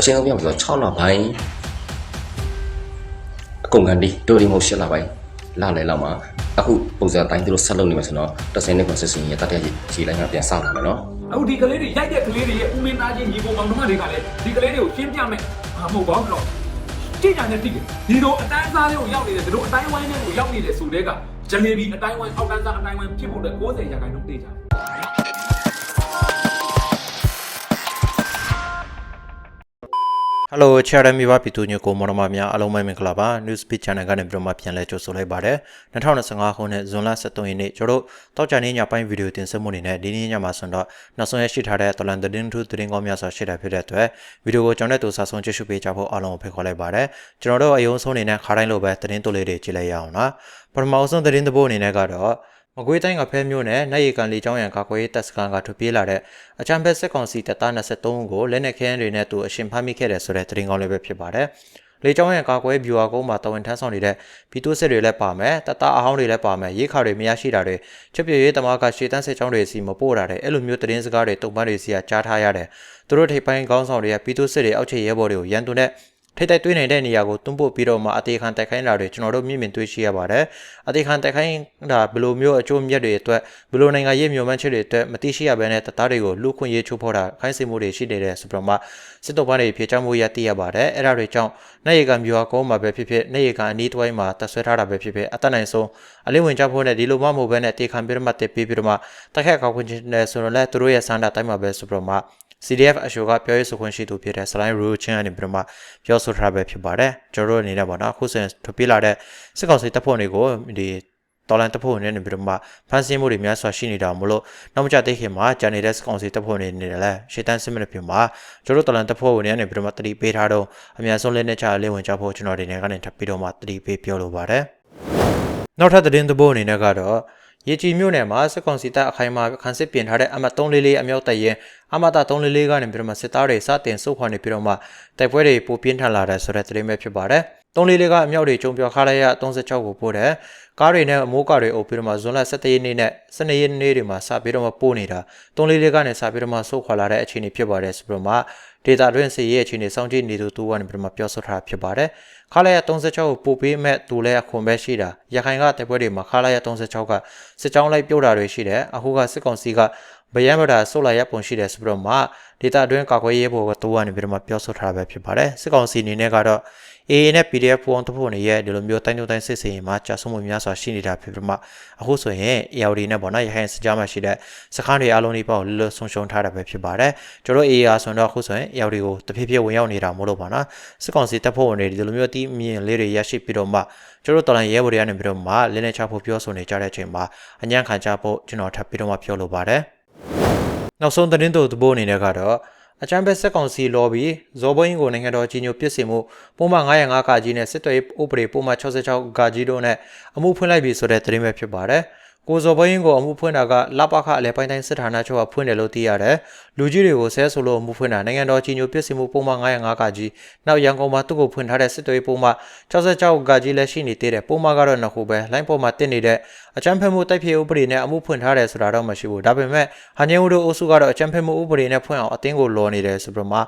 အချိန်ဆုံးပြောမှာဆို6လပိုင်းအကုန်ကန်ဒီတိုရီမို8လပိုင်းလာလေလောက်မှာအခုပုံစံတိုင်းသူတို့ဆက်လုပ်နေမှာဆိုတော့တစ်စင်းနဲ့ကွန်စစ်စင်ရဲ့တတိယကြီးလိုင်းကပြန်စလာမယ်နော်အခုဒီကလေးတွေရိုက်တဲ့ကလေးတွေရဲ့ဦးမင်းသားချင်းညီကိုမောင်နှမတွေကလည်းဒီကလေးတွေကိုရှင်းပြမယ်ဟာမဟုတ်ပါဘူးတော့ကြည့်ကြတဲ့တိကဒီလိုအတိုင်းစားလေးကိုရောက်နေတယ်ဒီလိုအတိုင်းဝိုင်းလေးကိုရောက်နေတဲ့ဆိုတဲ့ကဂျလေဘီအတိုင်းဝိုင်းအောက်တန်းစားအတိုင်းဝိုင်းဖြစ်ဖို့အတွက်90ရာခိုင်နှုန်းတေးကြတယ် ဟယ်လိုချာရမီဘာပီတူညကိုမော်ရမများအားလုံးပဲမင်္ဂလာပါ News Speed Channel ကနေပြီးတော့မှပြန်လည်ကြိုဆိုလိုက်ပါတယ်2025ခုနှစ်ဇွန်လ23ရက်နေ့ကျွန်တော်တို့တောက်ကြနေညပိုင်းဗီဒီယိုတင်ဆက်မှုအနေနဲ့ဒီနေ့ညမှာဆိုတော့နောက်ဆုံးရရှိထားတဲ့တလန်သတင်းထူးသတင်းကောင်းများစွာရှိတာဖြစ်တဲ့အတွက်ဗီဒီယိုကိုကျွန်တော်တို့စာဆုံးကြည့်ရှုပေးကြဖို့အားလုံးကိုဖိတ်ခေါ်လိုက်ပါတယ်ကျွန်တော်တို့အယုံဆုံးအနေနဲ့ခါတိုင်းလိုပဲသတင်းတိုလေးတွေကြည့်လိုက်ရအောင်နော်ပထမဆုံးသတင်းသဘောအနေနဲ့ကတော့ မကွေးတိုင်းကဖဲမျိုးနဲ့နိုင်ရီကန်လီကျောင်းရံကာကွယ်ရေးတပ်စခန်းကထွက်ပြေးလာတဲ့အချမ်းဘက်စစ်ကောင်စီတပ်သား23ဦးကိုလက်နက်ခဲယမ်းတွေနဲ့သူအရှင်ဖမ်းမိခဲ့တယ်ဆိုတဲ့သတင်းကောင်းလေးပဲဖြစ်ပါတယ်။လေကျောင်းရံကာကွယ်ဗျူဟာကုန်းမှာတဝန်ထမ်းဆောင်နေတဲ့ဘီတိုစစ်တွေလည်းပါမယ်။တပ်သားအဟောင်းတွေလည်းပါမယ်။ရေးခါတွေမရရှိတာတွေချက်ပြရေးတမကရှေတန်းစစ်ကျောင်းတွေစီမပို့တာတဲ့အဲ့လိုမျိုးသတင်းစကားတွေတုံပန်းတွေစီကကြားထားရတယ်။သူတို့ထိပ်ပိုင်းကောင်းဆောင်တွေကဘီတိုစစ်တွေအောက်ခြေရဲဘော်တွေကိုရန်သူနဲ့ ထိတိုက်တွေးနေတဲ့နေရာကိုတွန်းပို့ပြီးတော့မှအသေးခံတိုက်ခိုင်းတာတွေကျွန်တော်တို့မြင်မြင်တွေ့ရှိရပါတယ်။အသေးခံတိုက်ခိုင်းတာဘယ်လိုမျိုးအကျိုးမြတ်တွေအတွက်ဘယ်လိုနိုင်ငံရေးမျိုးမှန်းချက်တွေအတွက်မသိရှိရဘဲနဲ့တပ်သားတွေကိုလူခွင့်ရေးချိုးဖောက်တာခိုင်းစေမှုတွေရှိနေတဲ့ဆိုပြီးတော့မှစစ်တုပ်ပန်းတွေဖြေချမှုရသိရပါတယ်။အဲ့ဒါတွေကြောင့်နေရီကမျိုးအကောမှာပဲဖြစ်ဖြစ်နေရီကအနီးတစ်ဝိုင်းမှာတပ်ဆွဲထားတာပဲဖြစ်ဖြစ်အသက်နိုင်ဆုံးအလင်းဝင်ကြဖို့နဲ့ဒီလိုမှမဟုတ်ဘဲနဲ့တေခံပြီးတော့မှတက်ပြီးပြီးတော့မှတက်ခက်ကောက်ခွင့်ချင်းနဲ့ဆိုတော့လေသူတို့ရဲ့စန္ဒတိုင်းမှာပဲဆိုပြီးတော့မှ CDF အရှိုကပြောရေးဆိုခွင့်ရှိသူဖြစ်တဲ့ slide rule ချင်းအနေပြီးတော့မှပြောဆိုထားပဲဖြစ်ပါတယ်ကျွန်တော်တို့အနေနဲ့ပေါ့နော်အခုဆိုရင်ထွက်ပြေးလာတဲ့စစ်ကောင်စီတပ်ဖွဲ့တွေကိုဒီတော်လန်တပ်ဖွဲ့တွေနဲ့ပြီးတော့မှဖမ်းဆီးမှုတွေများစွာရှိနေတာမို့လို့နောက်မကြသေးခင်မှာဂျန်နေတဲ့စစ်ကောင်စီတပ်ဖွဲ့တွေနေတယ်လဲရှေ့တန်းစစ်မနစ်ပြင်မှာကျွန်တော်တို့တော်လန်တပ်ဖွဲ့ဝင်တွေနဲ့ပြီးတော့မှတတိပေးထားတော့အများဆုံးလက်နဲ့ချလေးဝင်ကြဖို့ကျွန်တော်ဒီနေ့ကနေထပ်ပြီးတော့မှတတိပေးပြောလိုပါတယ်နောက်ထပ်သတင်းသဘောအနေနဲ့ကတော့ ရေကြီးမြို့နယ်မှာစစ်ကောင်စီတပ်အခိုင်အမာခန်းစစ်ပြင်ထားတဲ့အမတ်344အမြောက်တပ်ရင်အမတာ344ကနေပြီးတော့မှစစ်သားတွေစတင်စုခွာနေပြီးတော့မှတိုက်ပွဲတွေပိုပြင်းထန်လာတဲ့ဆိုတဲ့သတင်းပဲဖြစ်ပါတယ်344ကအမြောက်တွေကျုံပြောခါလိုက်ရ36ကိုပို့တယ်ကားတွေနဲ့အမိုးကားတွေအုပ်ပြီးတော့မှဇွန်လ17ရက်နေ့နဲ့12ရက်နေ့တွေမှာစပြီးတော့မှပို့နေတာ344ကနေစပြီးတော့မှစုခွာလာတဲ့အခြေအနေဖြစ်ပါတယ်ဆိုပြီးတော့မှ ဒေတာတွင်းစီရဲ့အခြေအနေစောင့်ကြည့်နေသူတူကနေပြီးတော့မှပြောဆိုထားတာဖြစ်ပါတယ်ခါလိုက်ရ36ကိုပို့ပေးမဲ့သူလည်းအခွန်ပဲရှိတာရခိုင်ကတိုက်ပွဲတွေမှာခါလိုက်ရ36ကစစ်ကြောင်းလိုက်ပြုတ်တာတွေရှိတယ်အခုကစစ်ကောင်စီကဗယံဗဒါဆုတ်လာရပုံရှိတယ်ဆိုပြီးတော့မှဒေတာတွင်းကာကွယ်ရေးဘောကတူကနေပြီးတော့မှပြောဆိုထားတာပဲဖြစ်ပါတယ်စစ်ကောင်စီအနေနဲ့ကတော့ AA နဲ့ PDF ဖုန်းတဖို့နေရဲ့ဒီလိုမျိုးတိုင်းတို့တိုင်းစစ်စင်ရင်မှာကြာဆုံးမှုများစွာရှိနေတာဖြစ်ပြီးမှအခုဆိုရင် AOD နဲ့ပေါ့နော်ရခိုင်စကြားမှာရှိတဲ့စခန်းတွေအားလုံးဒီပေါ့လလဆုံရှုံထားတာပဲဖြစ်ပါတယ်ကျွန်တော် AA အားဆိုတော့အခုဆိုရင် AOD ကိုတဖြည်းဖြည်းဝင်ရောက်နေတာမို့လို့ပါနော်စစ်ကောင်စီတပ်ဖွဲ့ဝင်တွေဒီလိုမျိုးအတီးမြင်လေးတွေရရှိပြီးတော့မှကျွန်တော်တော်လိုင်းရဲဘော်တွေကနေပြီးတော့မှလင်းနေချဖို့ပြောဆိုနေကြတဲ့အချိန်မှာအညံ့ခံကြဖို့ကျွန်တော်ထပ်ပြီးတော့မှပြောလိုပါတယ်နောက်ဆုံးသတင်းတို့သဘောအနေနဲ့ကတော့ အချမ်းဘက်ဆက်ကောင်စီလော်ဘီဇော်ဘိန်းကိုနိုင်ငံတော်ကြီးညိုပြစ်စင်မှုပုံမှန်905ကကြီးနဲ့စစ်တွေဥပဒေပုံမှန်66ကကြီးတို့နဲ့အမှုဖွင့်လိုက်ပြီဆိုတဲ့သတင်းပဲဖြစ်ပါတယ်။ ကိုဇော်ဘိန်းကိုအမှုဖွင့်တာကလပခအလဲပိုင်းတိုင်းစစ်ဌာနချုပ်ကဖွင့်တယ်လို့သိရတယ်။လူကြီးတွေကိုဆဲဆိုလို့အမှုဖွင့်တာနိုင်ငံတော်ကြီးညိုပြစ်စင်မှုပုံမှန်905ကကြီးနောက်ရန်ကုန်မှာသူ့ကိုဖွင့်ထားတဲ့စစ်တွေပုံမှန်66ကကြီးလည်းရှိနေသေးတယ်ပုံမှန်ကတော့နှစ်ခုပဲလိုင်းပေါ်မှာတင်နေတဲ့အချမ်းဖက်မှုတိုက်ဖြည့်ဥပဒေနဲ့အမှုဖွင့်ထားတယ်ဆိုတာတော့မရှိဘူးဒါပေမဲ့ဟန်ညင်ဦးတို့အုပ်စုကတော့အချမ်းဖက်မှုဥပဒေနဲ့ဖွင့်အောင်အသင်းကိုလော်နေတယ်ဆိုပြီးတော့မှ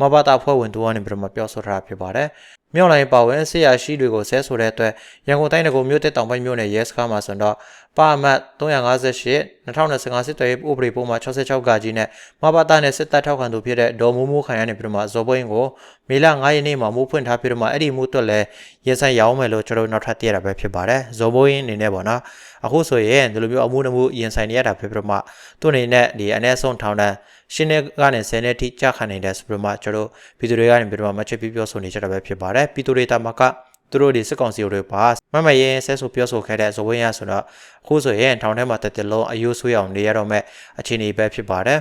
မဘာတာဖွဲ့ဝင်သူကနေပြီးတော့မှပြောဆိုထားတာဖြစ်ပါတယ်။ မြောက်လိုင်းပါဝင်ဆရာရှိတွေကိုဆဲဆိုတဲ့အတွက်ရန်ကုန်တိုင်းတကူမြို့တက်တောင်ပိုင်းမြို့နယ်ရဲစခန်းမှာဆိုတော့ပါအမတ်358 2025စစ်တွေဥပဒေပုံမှာ66ကကြီးနဲ့မဘာတာနဲ့စစ်တပ်ထောက်ခံသူဖြစ်တဲ့ဒေါ်မိုးမိုးခိုင်ရနေပြီးတော့မှဇော်ဘိန်းကိုမေလ9ရက်နေ့မှာမိုးဖွင့်ထားပြီးတော့မှအဲ့ဒီမှုတွက်လဲရဲဆိုင်ရောင်းမယ်လို့ကျွန်တော်နောက်ထပ်သိရတာပဲဖြစ်ပါတယ်။ဇော်ဘိန်းအနေနဲ့ပေါ့နော် အခုဆိုရင်ဒီလိုမျိုးအမှုနှမှုရင်ဆိုင်နေရတာဖြစ်ပြီးတော့မှသူ့အနေနဲ့ဒီအ ਨੇ ဆုံးထောင်တန်းရှင်းတဲ့ကနေ10နှစ်ထိကြာခံနေတဲ့စပရမကျွန်တော်ပြည်သူတွေကနေပြီးတော့မှချက်ပြီးပြောဆိုနေကြတာပဲဖြစ်ပါတယ်ပြည်သူတွေတာမကသူတို့ဒီစစ်ကောင်စီတွေပါမမရင်ဆက်ဆိုပြောဆိုခဲ့တဲ့ဇဝင်းရဆိုတော့အခုဆိုရင်ထောင်ထဲမှာတက်တက်လုံးအယိုးဆွေးအောင်နေရတော့မဲ့အခြေအနေပဲဖြစ်ပါတယ်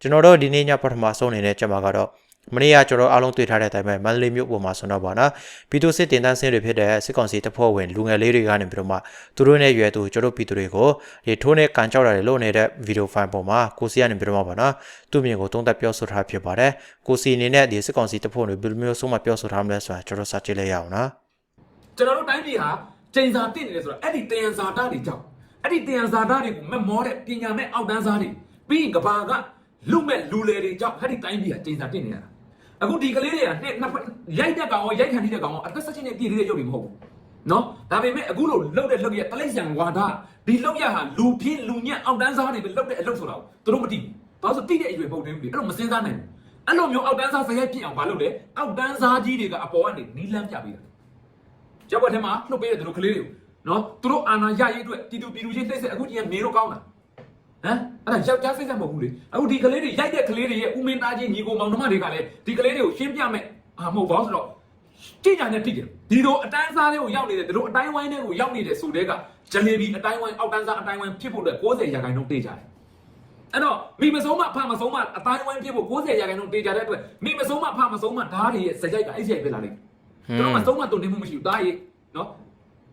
ကျွန်တော်တို့ဒီနေ့ညပထမဆုံးနေတဲ့ချက်မှာကတော့ မနေ့ကကျွန်တော်အားလုံးတွေ့ထားတဲ့အတိုင်းပဲမန္တလေးမြို့ပေါ်မှာဆိုတော့ပါနော်ပြည်သူစစ်တင်တန်းဆင်းတွေဖြစ်တဲ့စစ်ကောင်စီတပ်ဖွဲ့ဝင်လူငယ်လေးတွေကနေပြီးတော့မှသူတို့နဲ့ရွယ်သူကျွန်တော်ပြည်သူတွေကိုဒီထိုးနဲ့ကန်ကြောက်တာတွေလုပ်နေတဲ့ဗီဒီယိုဖိုင်ပေါ်မှာကိုစီကနေပြီးတော့မှပါနော်သူ့မြင်ကိုတုံးသက်ပြောဆိုထားဖြစ်ပါတယ်ကိုစီအနေနဲ့ဒီစစ်ကောင်စီတပ်ဖွဲ့တွေဘယ်လိုမျိုးဆုံးမပြောဆိုထားမလဲဆိုတာကျွန်တော်စကြည့်လိုက်ရအောင်နော်ကျွန်တော်တို့တိုင်းပြည်ဟာချိန်စာတင့်နေတယ်ဆိုတော့အဲ့ဒီတယံဇာတာတွေကြောင့်အဲ့ဒီတယံဇာတာတွေကိုမက်မောတဲ့ပညာမဲ့အောက်တန်းစားတွေပြီးရင်ကဘာကလူမဲ့လူလေတွေကြောင့်အဲ့ဒီတိုင်းပြည်ဟာချိန်စာတင့်နေရတာ အခုဒီကလေးတွေကနှစ်နှစ်ဖက်ရိုက်တဲ့ကောင်ရောရိုက်ခံနေတဲ့ကောင်ရောအသက်16နှစ်ပြည့်သေးတဲ့ရုပ်တွေမဟုတ်ဘူးနော်ဒါပေမဲ့အခုလိုလှုပ်တဲ့လှုပ်ရတလိษံဝါဒဒီလှုပ်ရဟာလူပြင်းလူညံ့အောက်တန်းစားတွေပဲလှုပ်တဲ့အလုပ်ဆိုတာကိုသူတို့မသိဘူးဘာလို့ဆိုတိတဲ့အရွယ်မဟုတ်သေးဘူးလေအဲ့တော့မစင်းစားနိုင်ဘူးအဲ့လိုမျိုးအောက်တန်းစားစရိုက်ပြစ်အောင်ဘာလုပ်လဲအောက်တန်းစားကြီးတွေကအပေါ်ကနေနီးလန်းပြပေးတာကျောက်ဘက်ထဲမှာလှုပ်ပေးတဲ့သူတို့ကလေးတွေကိုနော်သူတို့အာဏာရရေးအတွက်တီတူပီလူချင်းတိတ်ဆက်အခုကြီးကမေတို့ကောင်းတာ ဟမ်အဲ့ဒါယောက်ျားစိတ်ဆက်မဟုတ်ဘူးလေအခုဒီကလေးတွေရိုက်တဲ့ကလေးတွေရဲ့ဦးမင်းသားချင်းညီကိုမောင်နှမတွေကလည်းဒီကလေးတွေကိုရှင်းပြမယ်အာမဟုတ်ပါဘူးဆိုတော့ကြည်ညာနဲ့တိတယ်ဒီလိုအတိုင်းစားတွေကိုရောက်နေတယ်ဒီလိုအတိုင်းဝိုင်းတွေကိုရောက်နေတယ်ဆိုတဲ့ကဂျလေဘီအတိုင်းဝိုင်းအောက်တန်းစားအတိုင်းဝိုင်းဖြစ်ဖို့အတွက်60ရာခိုင်နှုန်းတေးကြတယ်အဲ့တော့မိမဆုံးမဖမဆုံးမအတိုင်းဝိုင်းဖြစ်ဖို့60ရာခိုင်နှုန်းတေးကြတဲ့အတွက်မိမဆုံးမဖမဆုံးမဓာတ်တွေရဲ့စရိုက်ကအဲ့ဒီရိုက်ပဲလာလိမ့်မယ်ကျွန်တော်မဆုံးမတုန်နေမှုမရှိဘူးဓာတ်ရဲ့နော်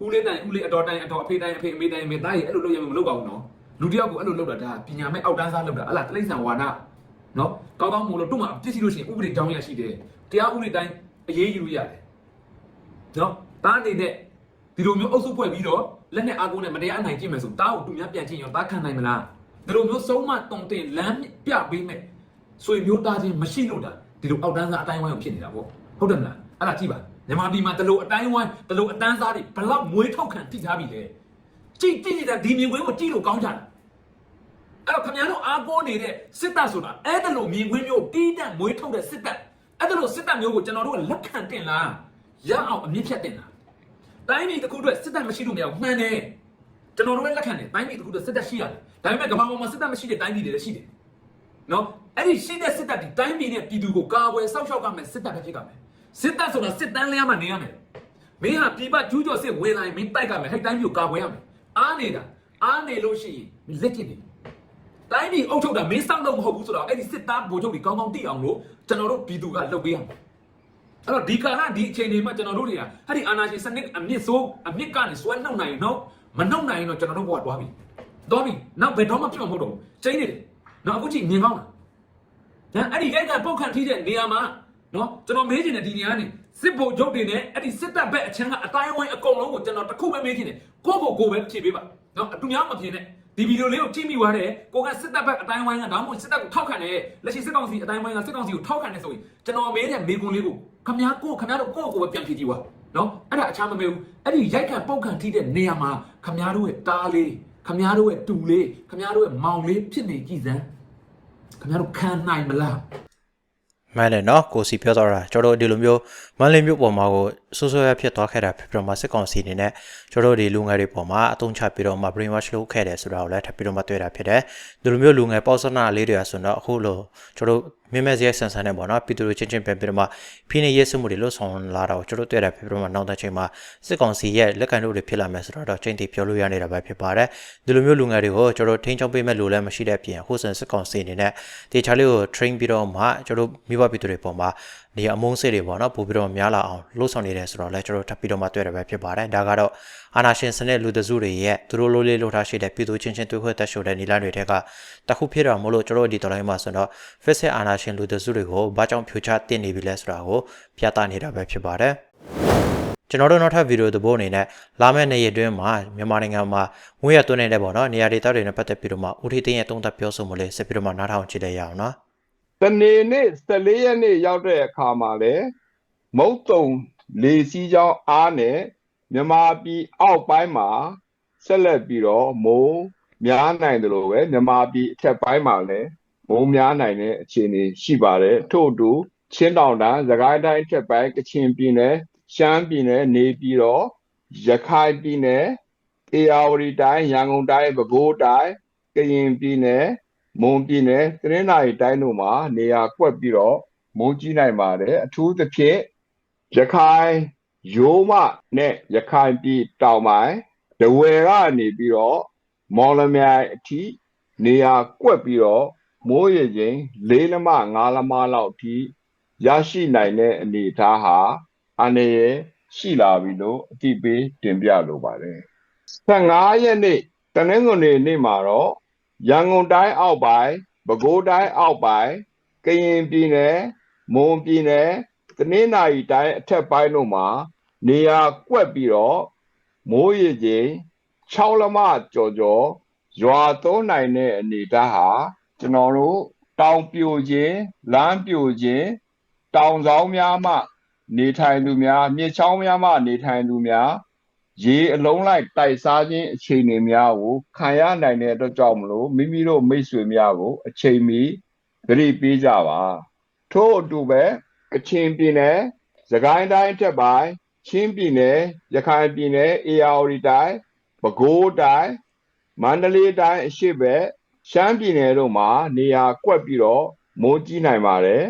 ဦးလေးတိုင်ဦးလေးအတော်တိုင်အတော်အဖေတိုင်အဖေအမေတိုင်အမေဓာတ်ရဲ့အဲ့လိုလုပ်ရမယ်မလုပ်ပါဘူးနော် လူတယောက်ကိုအဲ့လိုလုပ်တာဒါပညာမဲ့အောက်တန်းစားလုပ်တာအဲ့လားတိရစ္ဆာန်ဝါဒနော်ကောင်းကောင်းမို့လို့တို့မှာပြစ်စီလို့ရှိရင်ဥပဒေကြောင်းရရှိတယ်တရားဥပဒေတိုင်းအရေးယူရတယ်နော်တားအနေနဲ့ဒီလိုမျိုးအုပ်စုဖွဲ့ပြီးတော့လက်နဲ့အားကိုးနဲ့မတရားနိုင်ကြည့်မယ်ဆိုတားကိုသူများပြန်ကြည့်ရင်တားခံနိုင်မလားဒီလိုမျိုးဆုံးမတုံတင်လမ်းပြပေးမယ်ဆွေမျိုးတားချင်းမရှိလို့တာဒီလိုအောက်တန်းစားအတိုင်းဝိုင်းကိုဖြစ်နေတာပေါ့ဟုတ်တယ်မလားအဲ့ဒါကြည့်ပါမြန်မာပြည်မှာတလို့အတိုင်းဝိုင်းတလို့အတန်းစားတွေဘလောက်မွေးထုတ်ခံထိထားပြီလဲ ကြည့်ကြည့်နေတာဒီမြင်ကွင်းကိုကြည့်လို့ကောင်းကြတယ်အဲ့တော့ခင်ဗျားတို့အားကိုးနေတဲ့စစ်တပ်ဆိုတာအဲ့ဒါလိုမြင်ကွင်းမျိုးတီးတန့်မွေးထုတ်တဲ့စစ်တပ်အဲ့ဒါလိုစစ်တပ်မျိုးကိုကျွန်တော်တို့ကလက်ခံတင်လားရအောင်အမြင့်ဖြတ်တင်လားတိုင်းပြည်တစ်ခုအတွက်စစ်တပ်မရှိလို့မရဘူးမှန်တယ်ကျွန်တော်တို့လည်းလက်ခံတယ်တိုင်းပြည်တစ်ခုအတွက်စစ်တပ်ရှိရတယ်ဒါပေမဲ့ကမ္ဘာပေါ်မှာစစ်တပ်မရှိတဲ့တိုင်းပြည်တွေလည်းရှိတယ်နော်အဲ့ဒီရှိတဲ့စစ်တပ်ဒီတိုင်းပြည်နဲ့ပြည်သူကိုကာကွယ်စောင့်ရှောက်ရမယ်စစ်တပ်ပဲဖြစ်ကြမယ်စစ်တပ်ဆိုတာစစ်တမ်းလျားမှနေရမယ်မင်းဟာပြပကျူးကျော်စစ်ဝင်လာရင်မင်းတိုက်ကမယ်ဟဲ့တိုင်းမျိုးကာကွယ်ရမယ် အားနေတာအားနေလို့ရှိရင်မင်းလက်ကျင်နေတိုင်းပြည်အုပ်ချုပ်တာမင်းစောင့်တော့မဟုတ်ဘူးဆိုတော့အဲ့ဒီစစ်သားဗိုလ်ချုပ်တွေကောင်းကောင်းသိအောင်လို့ကျွန်တော်တို့ပြည်သူကလုပ်ပေးရမယ်အဲ့တော့ဒီကာလဒီအချိန်တွေမှာကျွန်တော်တို့တွေကအဲ့ဒီအာဏာရှင်စနစ်အမြင့်ဆုံးအမြင့်ကနေစွဲနှုတ်နိုင်ရင်တော့မနှုတ်နိုင်ရင်တော့ကျွန်တော်တို့ဘဝတွားပြီတွားပြီနောက်ဘယ်တော့မှဖြစ်မှာမဟုတ်တော့ဘူးကျင်းနေတယ်နောက်အခုချိန်မြင်ကောင်းလားဒါအဲ့ဒီရိုက်ကပုတ်ခန့်ထိတဲ့နေရာမှာနော်ကျွန်တော်မေးချင်တဲ့ဒီနေရာကနေ စစ်ဗိုလ်ချုပ်တွေနဲ့အဲ့ဒီစစ်တပ်ဘက်အချမ်းကအတိုင်းအဝိုင်းအကုန်လုံးကိုကျွန်တော်တစ်ခုပဲမေးချင်တယ်ကိုယ့်ကိုယ်ကိုယ်ပဲဖြေပေးပါနော်အတူများမဖြေနဲ့ဒီဗီဒီယိုလေးကိုကြည့်မိသွားတယ်ကိုကစစ်တပ်ဘက်အတိုင်းအဝိုင်းကဒါမှမဟုတ်စစ်တပ်ကိုထောက်ခံတယ်လက်ရှိစစ်ကောင်စီအတိုင်းအဝိုင်းကစစ်ကောင်စီကိုထောက်ခံတယ်ဆိုရင်ကျွန်တော်မေးတဲ့မေးခွန်းလေးကိုခမ ्या ကိုခမ ्या တို့ကိုယ့်ကိုယ်ပဲပြန်ဖြေကြည့်ပါနော်အဲ့ဒါအချမ်းမမေးဘူးအဲ့ဒီရိုက်ခံပုတ်ခန့်ထိတဲ့နေရာမှာခမ ्या တို့ရဲ့တားလေးခမ ्या တို့ရဲ့တူလေးခမ ्या တို့ရဲ့မောင်လေးဖြစ်နေကြည်စမ်းခမ ्या တို့ခံနိုင်မလား မှန်တယ်နော်ကိုစီပြောတော့တာကျွန်တော်တို့ဒီလိုမျိုးမန်လေးမျိုးပေါ်မှာကိုဆိုးဆိုးရဖြစ်သွားခဲ့တာဖြစ်ပြီးတော့မှစစ်ကောင်စီအနေနဲ့ကျွန်တော်တို့ဒီလူငယ်တွေပေါ်မှာအသုံးချပြီးတော့မှ brain wash လုပ်ခဲ့တယ်ဆိုတာကိုလည်းထပ်ပြီးတော့မှတွေ့တာဖြစ်တယ်ဒီလိုမျိုးလူငယ်ပေါ့စနာလေးတွေကဆိုတော့အခုလိုကျွန်တော်တို့ မင်းမဲစရိုက်ဆန်ဆန်နဲ့ပေါ့နော်ပြည်သူတွေချင်းချင်းပြန်ပြီးတော့မှဖိနေရေးစမှုတွေလို့ဆောင်လာတာကိုကျွန်တော်တို့တွေ့တာဖြစ်ပြီးတော့မှနောက်တဲ့ချိန်မှာစစ်ကောင်စီရဲ့လက်ကန်တို့တွေဖြစ်လာမယ်ဆိုတော့ချိန်တီပြောလို့ရနေတာပဲဖြစ်ပါတယ်ဒီလိုမျိုးလူငယ်တွေကိုကျွန်တော်ထိန်းချောင်းပေးမဲ့လူလည်းမရှိတဲ့အပြင်ဟိုစင်စစ်ကောင်စီအနေနဲ့တေချာလေးကို train ပြီးတော့မှကျွန်တော်တို့မိဘပြည်သူတွေပေါ်မှာနေအမုန်းစိတ်တွေပေါ့နော်ပို့ပြီးတော့များလာအောင်လှုပ်ဆောင်နေတယ်ဆိုတော့လည်းကျွန်တော်ထပ်ပြီးတော့မှတွေ့ရပဲဖြစ်ပါတယ်ဒါကတော့အာနာရှင်စနစ်လူတစုတွေရဲ့သူတို့လိုလေးလှုပ်ထားရှိတဲ့ပြည်သူချင်းချင်းတွေ့ခွင့်တက်ရှိုတဲ့နီလန်းတွေထက်ကတခုဖြစ်တော့မလို့ကျွန်တော်ဒီတော်လိုင်းမှာဆိုတော့ face အာနာရှင်လူတစုတွေကိုဘာကြောင့်ဖြိုချတင်နေပြီလဲဆိုတာကိုပြသနေတာပဲဖြစ်ပါတယ်ကျွန်တော်တို့နောက်ထပ်ဗီဒီယိုသဘောအနေနဲ့လာမယ့်နေ့ရက်တွင်းမှာမြန်မာနိုင်ငံမှာငွေရသွင်းနေတဲ့ပေါ့နော်နေရာဒေသတွေနဲ့ပတ်သက်ပြီးတော့မှဦးထီတင်းရဲ့တုံးသက်ပြောဆိုမှုလေးဆက်ပြီးတော့မှနားထောင်ကြည့်လိုက်ရအောင်နော် တနေနေ့14ရက်နေ့ရောက်တဲ့အခါမှာလေမုတ်တုံလေစီးကြောင်းအားနဲ့မြမာပြည်အောက်ပိုင်းမှာဆက်လက်ပြီးတော့မိုးများနိုင်တယ်လို့ပဲမြမာပြည်အထက်ပိုင်းမှာလည်းမိုးများနိုင်တဲ့အခြေအနေရှိပါတယ်ထို့အတူချင်းတောင်တန်းသခိုင်းတိုင်းအထက်ပိုင်းကချင်ပြည်နယ်ရှမ်းပြည်နယ်နေပြီးတော့ရခိုင်ပြည်နယ်အေရဝတီတိုင်းရန်ကုန်တိုင်းပဲခူးတိုင်းကရင်ပြည်နယ် မွန်ပြည်နယ်တရင်းနာရီတိုင်းတို့မှာနေရာကွက်ပြီးတော့မိုးကြီးနိုင်ပါတယ်အထူးသဖြင့်ရခိုင်ရိုးမနဲ့ရခိုင်ပြည်တောင်ပိုင်းဒဝယ်ကနေပြီးတော့မော်လမြိုင်အထိနေရာကွက်ပြီးတော့မိုးရေချိန်၄လမ၅လမလောက်အထိရရှိနိုင်တဲ့အနေအထားဟာအနေရရှိလာပြီလို့အတိပေးတင်ပြလိုပါတယ်15ရက်နေ့တနင်္ဂနွေနေ့မှာတော့ ရန်ကုန်တိုင်းအောက်ပိုင်းပဲခူးတိုင်းအောက်ပိုင်းကရင်ပြည်နယ်မွန်ပြည်နယ်တနင်္သာရီတိုင်းအထက်ပိုင်းတို့မှာနေရာကွက်ပြီးတော့မိုးရေချိန်6လမကြော်ကြော်ရွာသွန်းနိုင်တဲ့အနေအထားဟာကျွန်တော်တို့တောင်ပြိုခြင်းလမ်းပြိုခြင်းတောင်ဆောင်များမှ နေထိုင်သူများ မြစ်ချောင်းများမှ နေထိုင်သူများ ရေအလုံးလိုက်တိုက်စားခြင်းအခြေအနေများကိုခံရနိုင်တဲ့အတွက်ကြောင့်မလို့မိမိတို့မိတ်ဆွေများကို အချိန်မီဂရိပေးကြပါထို့အတူပဲကချင်ပြည်နယ်စကိုင်းတိုင်းထက်ပိုင်းချင်းပြည်နယ်ရခိုင်ပြည်နယ်အေရဝတီတိုင်းပဲခူးတိုင်းမန္တလေးတိုင်းအရှိဘက်ရှမ်းပြည်နယ်တို့မှာနေရာကွက်ပြီးတော့မိုးကြီးနိုင်ပါတယ်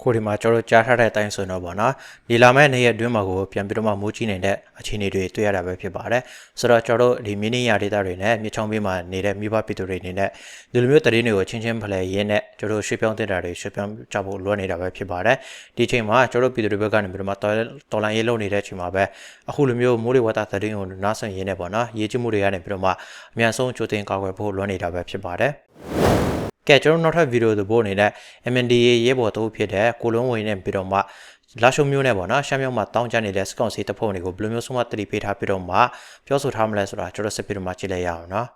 ခုဒီမှာကျွန်တော်တို့ကြားထားတဲ့အတိုင်းဆိုရင်တော့ဗောနော်ဒီလာမယ့်နေ့ရက်အတွင်းမှာကိုပြန်ပြီးတော့မှမိုးကြီးနေတဲ့အခြေအနေတွေတွေ့ရတာပဲဖြစ်ပါတယ်ဆိုတော့ကျွန်တော်တို့ဒီမင်းနင်းရဒေတာတွေနဲ့မြေချောင်းပေးမှာနေတဲ့မိဘပြည်သူတွေအနေနဲ့ဒီလိုမျိုးတရင်တွေကိုချင်းချင်းဖလှယ်ရင်းနဲ့ကျွန်တော်တို့ရွှေ့ပြောင်းတင်တာတွေရွှေ့ပြောင်းကြဖို့လွှတ်နေတာပဲဖြစ်ပါတယ်ဒီချိန်မှာကျွန်တော်တို့ပြည်သူတွေဘက်ကနေပြီးတော့မှတော်တော်လိုင်းရေးလုပ်နေတဲ့အချိန်မှာပဲအခုလိုမျိုးမိုးလေဝသသတင်းကိုနားဆင်ရင်းနဲ့ဗောနော်ရေးချမှုတွေကနေပြီးတော့မှအများဆုံးကြိုတင်ကာကွယ်ဖို့လွှတ်နေတာပဲဖြစ်ပါတယ် ကဲကျွန်တော်နောက်ထပ်ဗီဒီယိုသဘောအနေနဲ့ MNDA ရဲဘော်တို့ဖြစ်တဲ့ကိုလုံးဝင်နဲ့ပြီးတော့မှလာရှုံမျိုးနဲ့ပေါ့နော်ရှမ်းမြောက်မှာတောင်းကြနေတဲ့စကောင်စီတပ်ဖွဲ့တွေကိုဘယ်လိုမျိုးဆုံးမတတိပေးထားပြီးတော့မှပြောဆိုထားမလဲဆိုတာကျွန်တော်စစ်ပြီးတော့မှကြည့်လိုက်ရအောင်နော်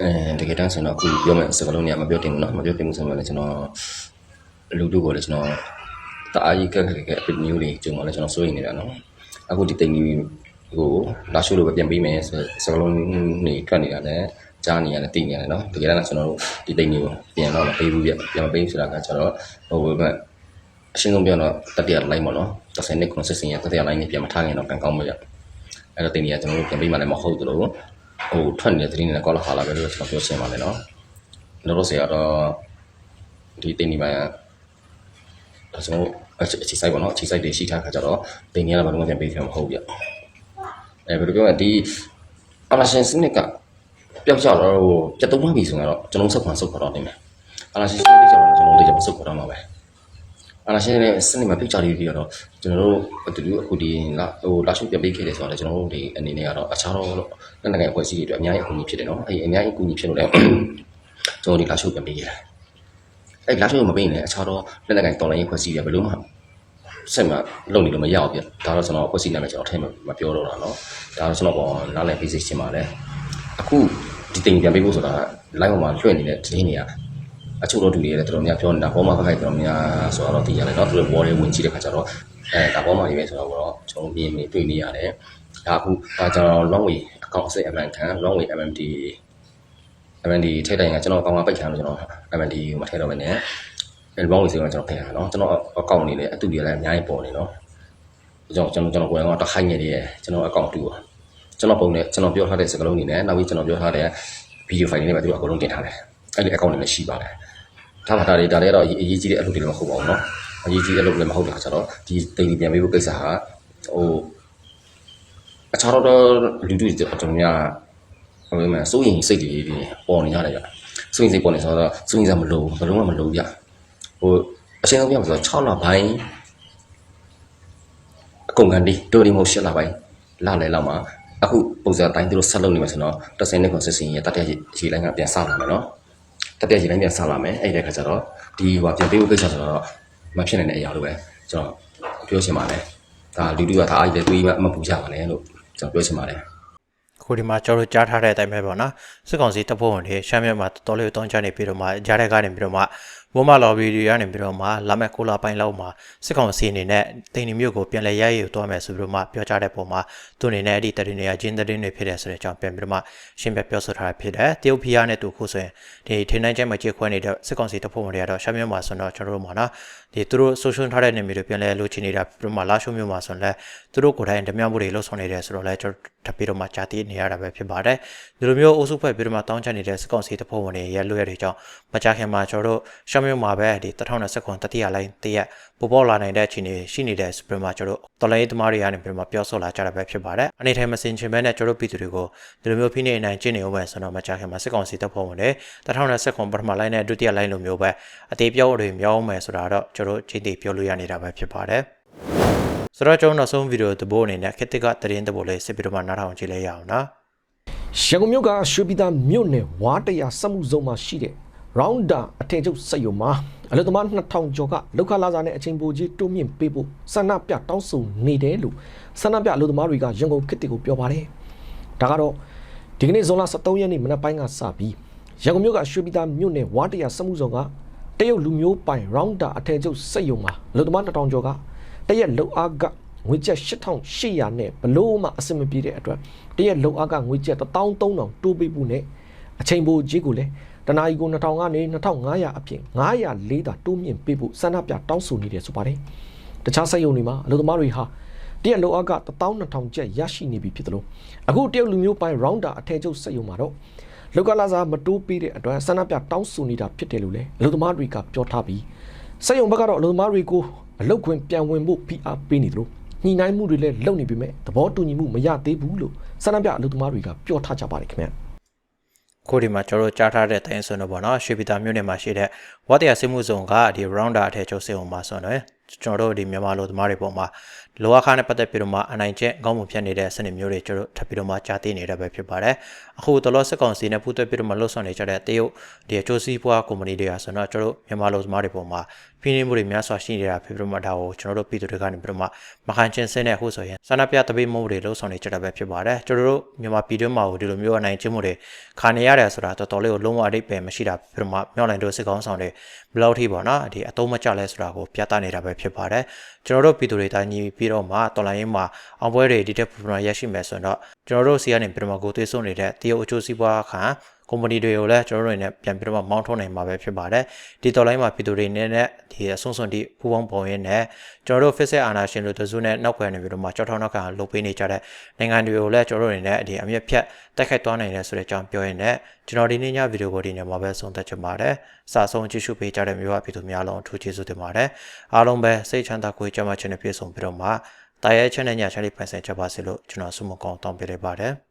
အဲတကယ်တမ်းဆိုတော့အခုပြောမယ့်စကားလုံးတွေကမပြောတင်ဘူးနော်မပြောတင်ဘူးဆိုမှလည်းကျွန်တော်လူတို့ကိုလည်းကျွန်တော်တအားကြီးကက်ကက်ကက်အပစ်မျိုးတွေကြုံမှလည်းကျွန်တော်စိုးရိမ်နေတာနော်အခုဒီတိမ်ကြီးကိုလာရှုလို့ပဲပြန်ပေးမယ်ဆိုစကားလုံးတွေကတ်နေတာလည်း ကြားနေရတယ်သိနေရတယ်เนาะတကယ်တမ်းကျွန်တော်တို့ဒီတိမ်ကြီးကိုပြန်တော့မပေးဘူးပြပြန်မပေးဆိုတာကကျတော့ဟိုဘက်အရှင်းဆုံးပြောတော့တတိယလိုင်းပေါ့နော်30နှစ်90စင်ရတတိယလိုင်းနဲ့ပြန်မထားခင်တော့ကံကောင်းမရအဲ့တော့တင်ကြီးကကျွန်တော်တို့ပြန်ပြီးမှလည်းမဟုတ်သလိုဟိုထွက်နေတဲ့သတင်းတွေနဲ့ကောလာခါလာပဲလို့ကျွန်တော်ပြောချင်ပါတယ်နော်လောလောဆယ်ကတော့ဒီတင်ကြီးမှာကျွန်တော်အခြေစိုက်ပေါ့နော်အခြေစိုက်တွေရှိထားခါကြတော့တင်ကြီးကတော့ဘာလို့မှပြန်ပေးခင်မဟုတ်ပြအဲဘယ်လိုပြောလဲဒီအလာရှင်စနစ်က ပျောက်ကြတော့ဟိုပြတ်သုံးမှပြီဆိုတော့ကျွန်တော်ဆက်ခွန်ဆုတ်ခေါ်တော့တင်မယ်အလာရှင်စနစ်ကြောင့်ကျွန်တော်တို့လည်းဆုတ်ခေါ်တော့မှာပဲအလားရှိတဲ့စနစ်မှာပြစ်ကြလေးတွေကတော့ကျွန်တော်တို့အတူတူအခုဒီလာဟိုလာရှုပ်ပြပေးခဲ့တယ်ဆိုတော့လည်းကျွန်တော်တို့ဒီအနေနဲ့ကတော့အခြားတော့လက်နက်ငယ်အဖွဲ့အစည်းတွေအတွက်အများကြီးအကူအညီဖြစ်တယ်နော်အဲ့အများကြီးအကူအညီဖြစ်လို့လည်းကျွန်တော်ဒီလာရှုပ်ပြပေးခဲ့တယ်အဲ့လာရှုပ်မပေးရင်လည်းအခြားတော့လက်နက်ငယ်တော်လိုင်းအဖွဲ့အစည်းတွေဘယ်လိုမှဆက်မှလုံနေလို့မရအောင်ပြဒါတော့ကျွန်တော်အဖွဲ့အစည်းနာမည်ကျွန်တော်ထဲမှာမပြောတော့တာနော်ဒါတော့ကျွန်တော်ပေါ်နားလည်ပေးစီချင်ပါတယ်အခု ဒီတင်ပြန်ပေးဖို့ဆိုတာ live ပေါ်မှာလွှင့်နေတဲ့တင်းတွေက အချို့တော့တူတွေလည်းတော်တော်များပြောနေတာဘောမဖက်ခိုက်တော်များဆိုတော့တည်ရတယ်เนาะသူတို့ဘောတွေဝင်ကြည့်တဲ့ခါကျတော့အဲဒါဘောမတွေပဲဆိုတော့တော့ကျွန်တော်မြင်မြင်တွေ့နေရတယ်ဒါအခုဒါကျွန်တော် long way အကောင့်အစစ်အမှန်ခံ long way MMD MMD ထိတ်တိုင်းကကျွန်တော်အကောင့်ကပိတ်ခံလို့ကျွန်တော် MMD ကိုမထည့်တော့ဘဲနဲ့အဲ long way ဆိုတော့ကျွန်တော်ထည့်ရအောင်เนาะကျွန်တော်အကောင့်နေလေအတူတွေလည်းအများကြီးပေါ်နေเนาะကျွန်တော်ကျွန်တော်ကျွန်တော်ကိုယ်ကတခိုင်းနေတယ်ကျွန်တော်အကောင့်တူပါ ကျွန်တော်ပုံနဲ့ကျွန်တော်ပြောထားတဲ့စကားလုံးတွေနဲ့နောက်ပြီးကျွန်တော်ပြောထားတဲ့ဗီဒီယိုဖိုင်တွေနဲ့ပဲသူကအကုန်လုံးတင်ထားတယ်အဲ့ဒီအကောင့်တွေလည်းရှိပါတယ် ဒါမှဒါတွေဒါလည်းတော့အရေးကြီးတဲ့အလုပ်တွေလည်းမဟုတ်ပါဘူးเนาะအရေးကြီးတဲ့အလုပ်လည်းမဟုတ်တာကျတော့ဒီတိမ်ပြန်ပေးဖို့ကိစ္စဟာဟိုအခြားတော့လူတွေတော်တော်များဟိုမှာစိုးရင်စိတ်တွေပေါ်နေရတယ်ဗျစိုးရင်စိတ်ပေါ်နေဆိုတော့စိုးရင်စားမလို့ဘယ်လုံးမှမလို့ဗျဟိုအရှင်းဆုံးပြောမှာဆိုတော့6လပိုင်းအကုန်ကန်ဒီတိုဒီမို8လပိုင်းလာလေလောက်မှာ အခုပုံစံတိုင်းသူတို့ဆက်လုပ်နေမှာဆိုတော့တက်ဆိုင်နဲ့ကွန်ဆစ်စင်ရဲ့တတရရေလိုင်းကပြန်ဆလာမယ်နော်တတရရေလိုင်းပြန်ဆလာမယ်အဲ့ဒီခါကျတော့ဒီဟိုပြန်ပေးဖို့ကိစ္စဆိုတော့မဖြစ်နိုင်တဲ့အရာလို့ပဲကျွန်တော်ပြောချင်ပါတယ်ဒါလူလူကဒါအားကြီးလည်းတွေးမပူကြပါနဲ့လို့ကျွန်တော်ပြောချင်ပါတယ်ခုဒီမှာကျွန်တော်တို့ကြားထားတဲ့အတိုင်းပဲပေါ့နော်စစ်ကောင်စီတပ်ဖွဲ့ဝင်တွေရှမ်းမြေမှာတော်တော်လေးတောင်းချနေပြီးတော့မှကြားတဲ့ကနေပြီးတော့မှ ဝမလော်ဘီတွေကနေပြီးတော့မှလာမဲ့ကိုလာပိုင်းလောက်မှာစစ်ကောင်စီအနေနဲ့တိန်နီမျိုးကိုပြန်လဲရရယူသွားမယ်ဆိုပြီးတော့မှပြောကြားတဲ့ပုံမှာသူအနေနဲ့အဲ့ဒီတရင်တွေကဂျင်းတရင်တွေဖြစ်တဲ့ဆိုတဲ့အကြောင်းပြန်ပြီးတော့မှရှင်းပြပြောဆိုထားတာဖြစ်တယ်တရုတ်ဖီးယားနဲ့တူခုဆိုရင်ဒီထင်းနိုင်ကျဲမှာကြေခွဲနေတဲ့စစ်ကောင်စီတပ်ဖွဲ့ဝင်တွေကတော့ရှမ်းမြောက်မှာဆိုတော့ကျွန်တော်တို့မှာနော်ဒီသူတို့ဆိုရှင်းထားတဲ့နေမျိုးတွေပြန်လဲလိုချင်နေတာပြီးတော့မှလာရှုံမျိုးမှာဆိုရင်လဲသူတို့ကိုယ်တိုင်ဓမြမှုတွေလှုပ်ဆောင်နေတယ်ဆိုတော့လဲကျွန်တော်ထပ်ပြီးတော့မှကြာတည်နေရတာပဲဖြစ်ပါတယ်ဒီလိုမျိုးအုပ်စုဖွဲ့ပြီးတော့မှတောင်းချနေတဲ့စစ်ကောင်စီတပ်ဖွဲ့ဝင်တွေရဲ့လွှဲတွေကြောင့်မကြခင်မှာကျွန်တော်တို့ရှမ်းမျိုးမှာပဲဒီ2019တတိယလိုင်းတရက်ပေါ်ပေါ်လာနိုင်တဲ့အခြေအနေရှိနေတဲ့စပရမှာကျွန်တော်တို့တော်လိုင်းသမားတွေကနေပြီးတော့မှပြောဆိုလာကြတာပဲဖြစ်ပါတယ်အနေထိုင်မစင်ချင်ပဲနဲ့ကျွန်တော်တို့ပြည်သူတွေကိုဒီလိုမျိုးဖိနေနိုင်ကျင့်နေအောင်ပဲဆိုတော့မကြခင်မှာစစ်ကောင်စီတပ်ဖွဲ့ဝင်တွေ2019ပထမလိုင်းနဲ့ဒုတိယလိုင်းလိုမျိုးပဲအသေးပြောတွေမြောင်းမယ်ဆိုတာတော့ကျွန်တော်ချိန်တည်ပြောလို့ရနေတာပဲဖြစ်ပါတယ်ဆိုတော့ကျွန်တော်နောက်ဆုံးဗီဒီယိုတပို့အနေနဲ့ခက်တစ်ကတရင်တပို့လေးစစ်ပြီးတော့မှနားထောင်ကြည့်လိုက်ရအောင်နော်ရန်ကုန်မြို့ကရွှေပြည်သာမြို့နယ်ဝါတရာစက်မှုဇုံမှာရှိတဲ့ rounder အထင်ချုပ်စက်ရုံမှာအလုပ်သမား2000ကျော်ကလောက်ခလာစားနဲ့အချိန်ပိုကြီးတိုးမြင့်ပေးဖို့ဆန္ဒပြတောင်းဆိုနေတယ်လို့ဆန္ဒပြအလုပ်သမားတွေကရန်ကုန်ခေတ်တစ်ကိုပြောပါတယ်။ဒါကတော့ဒီကနေ့ဇွန်လ23ရက်နေ့မနက်ပိုင်းကစပြီးရန်ကုန်မြို့ကရွှေပြည်သာမြို့နယ်ဝါတရာစက်မှုဇုံက တရုတ်လူမျိုးပိုင် rounder အထည်ချုပ်စက်ယုံမှာအလုပ်သမား2000ကျော်ကတရက်လုံအားကငွေကျပ်8800နဲ့ဘလို့မှအဆင်မပြေတဲ့အတွက်တရက်လုံအားကငွေကျပ်13000တိုးပေးဖို့နဲ့အချိန်ပိုကြီးကိုလည်းတနာရီကို2000ကနေ2500အပြင်904တာတိုးမြင့်ပေးဖို့စန္ဒပြတောင်းဆိုနေတယ်ဆိုပါတယ်တခြားစက်ယုံတွေမှာအလုပ်သမားတွေဟာတရက်လုံအားက12000ကျပ်ရရှိနေပြီဖြစ်တယ်လို့အခုတရုတ်လူမျိုးပိုင် rounder အထည်ချုပ်စက်ယုံမှာတော့ လောက်ကလာစားမတိုးပေးတဲ့အတွက်ဆန္ဒပြတောင်းဆိုနေတာဖြစ်တယ်လို့လည်းအလုပ်သမားတွေကပြောထားပြီးစက်ရုံဘက်ကတော့အလုပ်သမားတွေကိုအလုပ်ခွင်ပြန်ဝင်ဖို့ဖိအားပေးနေတယ်လို့ညှိနှိုင်းမှုတွေလည်းလုပ်နေပေမဲ့သဘောတူညီမှုမရသေးဘူးလို့ဆန္ဒပြအလုပ်သမားတွေကပြောထားကြပါတယ်ခင်ဗျာကိုဒီမှာကျွန်တော်တို့ကြားထားတဲ့တိုင်းဆိုတော့ဗောနော်ရွှေပြည်သာမြို့နယ်မှာရှိတဲ့ဝတ်တရားစစ်မှုဆောင်ကဒီ rounder အထည်ချုပ်စေအောင်မှာဆိုတော့ကျွန်တော်တို့ဒီမြန်မာလူသမားတွေပေါ်မှာ လောအခါနဲ့ပတ်သက်ပြီးတော့မှအနိုင်ကျင့်အကောင်းမှုဖြစ်နေတဲ့စနစ်မျိုးတွေကျွန်တော်တို့ထပ်ပြီးတော့မှကြားသိနေတာပဲဖြစ်ပါတယ်အခုတလောစစ်ကောင်စီနဲ့ပူးတွဲပြီးတော့မှလှုပ်ဆောင်နေကြတဲ့တရုတ်ဒီအကျိုးစီးပွားကုမ္ပဏီတွေဟာဆိုတော့ကျွန်တော်တို့မြန်မာလူသမားတွေပေါ်မှာဖိနှိပ်မှုတွေများစွာရှိနေတာဖြစ်ပြီးတော့မှဒါကိုကျွန်တော်တို့ပြည်သူတွေကနေပြီးတော့မှမခံချင်းစင်းတဲ့အခုဆိုရင်ဆန္ဒပြတပိတ်မှုတွေလှုပ်ဆောင်နေကြတာပဲဖြစ်ပါတယ်ကျွန်တော်တို့မြန်မာပြည်တွင်းမှာဒီလိုမျိုးအနိုင်ကျင့်မှုတွေခါနေရတယ်ဆိုတာတော်တော်လေးကိုလုံးဝအတိတ်ပဲမရှိတာဖြစ်တော့မှမြောက်လိုင်းတို့စစ်ကောင်ဆောင်တွေဘယ်လောက်ထိပေါ့နော်ဒီအတုံးမကျလဲဆိုတာကိုပြသနေတာပဲဖြစ်ပါတယ်ကျွန်တော်တို့ပြည်သူတွေတိုင်းညီပြီးတော့မှတော်လိုင်းရင်းမှာအောင်ပွဲတွေဒီတက်ပူပနာရရှိမယ်ဆိုတော့ကျွန်တော်တို့စီကနေပြည်တော်မှာကိုသွေးစွန်းနေတဲ့တရုတ်အကျိုးစီးပွားခံ ကုမ္ပဏီတွေကိုလည်းကျွန်တော်တို့တွေနဲ့ပြန်ပြီးတော့မောင်းထုတ်နိုင်မှာပဲဖြစ်ပါတယ်ဒီတော်လိုင်းမှာပြည်သူတွေနဲ့ဒီအဆုံးစွန်ဒီပူပေါင်းပုံရင်းနဲ့ကျွန်တော်တို့ fixed အာနာရှင်တို့တစုနဲ့နောက်ခွဲနေပြီးတော့မှကြောက်ထောက်နောက်ခံလုပ်ပေးနေကြတဲ့နိုင်ငံတွေကိုလည်းကျွန်တော်တို့တွေနဲ့ဒီအမြင့်ဖြတ်တိုက်ခိုက်သွားနိုင်တယ်ဆိုတဲ့အကြောင်းပြောရင်းနဲ့ကျွန်တော်ဒီနေ့ညဗီဒီယိုကိုဒီနေ့မှာပဲဆုံးသက်ချင်ပါတယ်စာဆုံးကြည့်ရှုပေးကြတဲ့မျိုးအပြည်သူများလုံးအထူးကျေးဇူးတင်ပါတယ်အားလုံးပဲစိတ်ချမ်းသာကိုယ်ကြမ်းမှချင်တဲ့ပြည့်စုံပြီးတော့မှတာရဲချက်နဲ့ညချလေးပိုင်ဆိုင်ချက်ပါစေလို့ကျွန်တော်ဆုမကောင်းတောင်းပေးလိုက်ပါတယ်